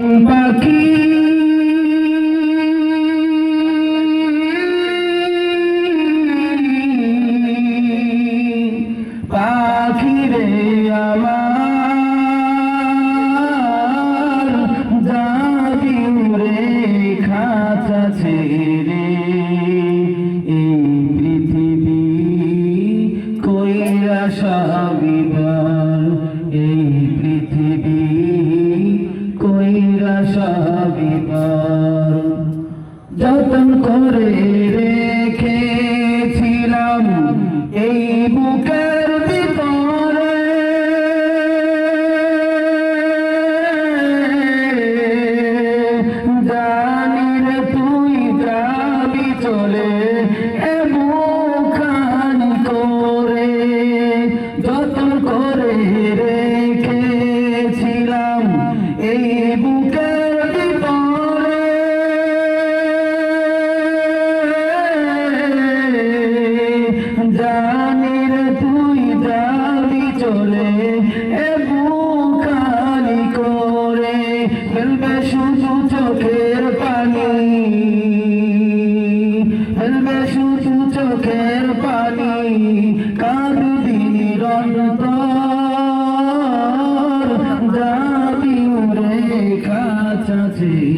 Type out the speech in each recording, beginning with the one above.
পাখি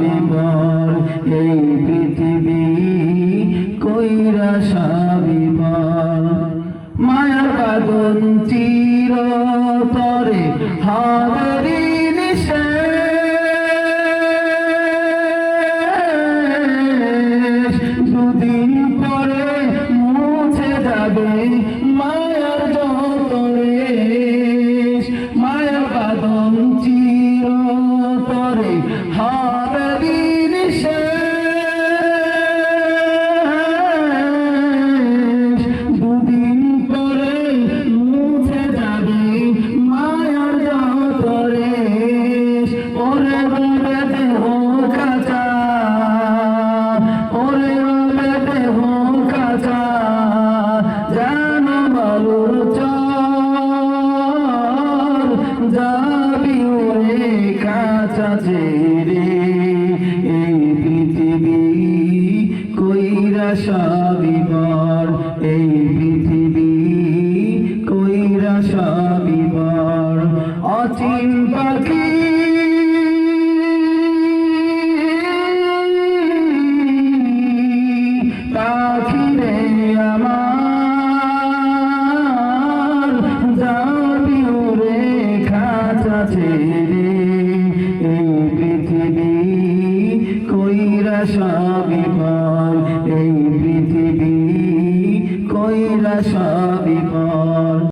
যাবে বল এই পৃথিবী কইরা সাবি বল। মায়ার বাদন চির তরে হাবেরি দুদিন পরে মুছে যাবে কাঁচা ছেড়ে এই পৃথিবী কইরা সাবিবর এই পৃথিবী কইরা সাবিবর অচিন্তা কইরা এই পৃথিবী কইরা সবই